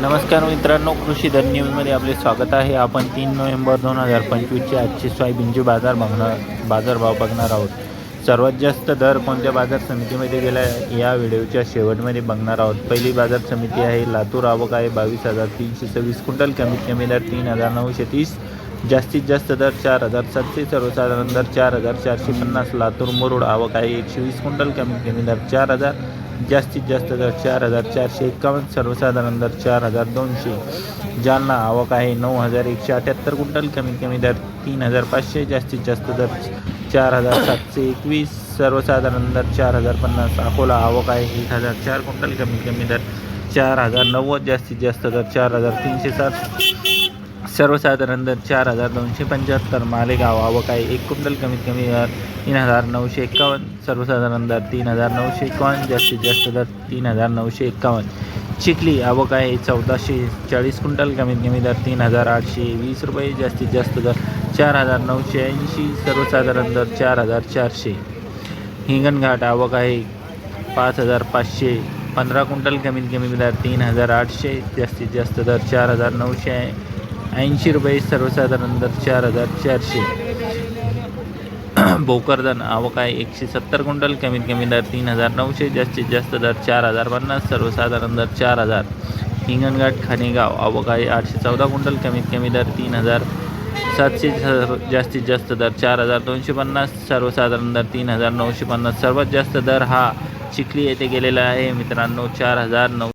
नमस्कार मित्रांनो कृषी धन न्यूजमध्ये आपले स्वागत आहे. आपण तीन नोव्हेंबर दोन हजार पंचवीसचे आजचे सोयाबीनचे बाजार बघणार बाजारभाव बघणार आहोत. सर्वात जास्त दर कोणत्या बाजार समितीमध्ये गेला या व्हिडिओच्या शेवटमध्ये बघणार आहोत. पहिली बाजार समिती आहे लातूर आवक आहे बावीस हजार तीनशे सव्वीस क्विंटल कमीत कमी दर तीन हजार नऊशे तीस जास्तीत जास्त दर चार हजार सातशे सर्वसाधारण दर चार हजार चारशे पन्नास लातूर मुरुड आवक आहे एकशे वीस क्विंटल कमीत कमी दर चार हजार जास्तीत जास्त दर चार हजार चारशे एकावन्न सर्वसाधारण दर चार हजार दोनशे. जालना आवक आहे नऊ हजार एकशे अठ्याहत्तर क्विंटल कमीत कमी दर तीन हजार पाचशे जास्तीत जास्त दर चार हजार सातशे एकवीस सर्वसाधारण दर चार हजार पन्नास. अकोला आवक आहे एक हजार चार क्विंटल कमीत कमी दर चार हजार नव्वद जास्तीत जास्त दर चार हजार तीनशे सात सर्वसाधारण दर चार हजार दोनशे पंच्याहत्तर मालेगाव आवक आहे एक क्विंटल कमीत कमी दर तीन हजार नऊशे एक्कावन्न. सर्वसाधारण दर तीन हजार नऊशे एकावन्न जास्तीत जास्त दर तीन हजार नऊशे एक्कावन्न. चिखली आवक आहे चौदाशे चाळीस क्विंटल कमीत कमी दर तीन हजार आठशे वीस रुपये जास्तीत जास्त दर चार हजार नऊशे ऐंशी सर्वसाधारण दर चार हजार चारशे. हिंगणघाट आवक आहे पाच हजार पाचशे पंधरा क्विंटल कमीत कमी दर तीन हजार आठशे जास्तीत जास्त दर चार हजार नऊशे ऐंशी रुपये सर्वसाधारण दर चार हजार चारशे. भोकरदन आवक आहे एकशे सत्तर क्विंटल. कमीत कमी दर तीन हजार नऊशे जास्तीत जास्त दर चार हजार पन्नास सर्वसाधारण दर चार हजार. हिंगणघाट खानेगाव आवक आहे आठशे चौदा क्विंटल. कमीत कमी दर तीन हजार सातशे जास्तीत जास्त दर चार हजार दोनशे पन्नास सर्वसाधारण दर तीन हजार नऊशे पन्नास. सर्वात जास्त दर हा चिखली येथे गेलेला आहे. मित्रांनो चार हजार नऊ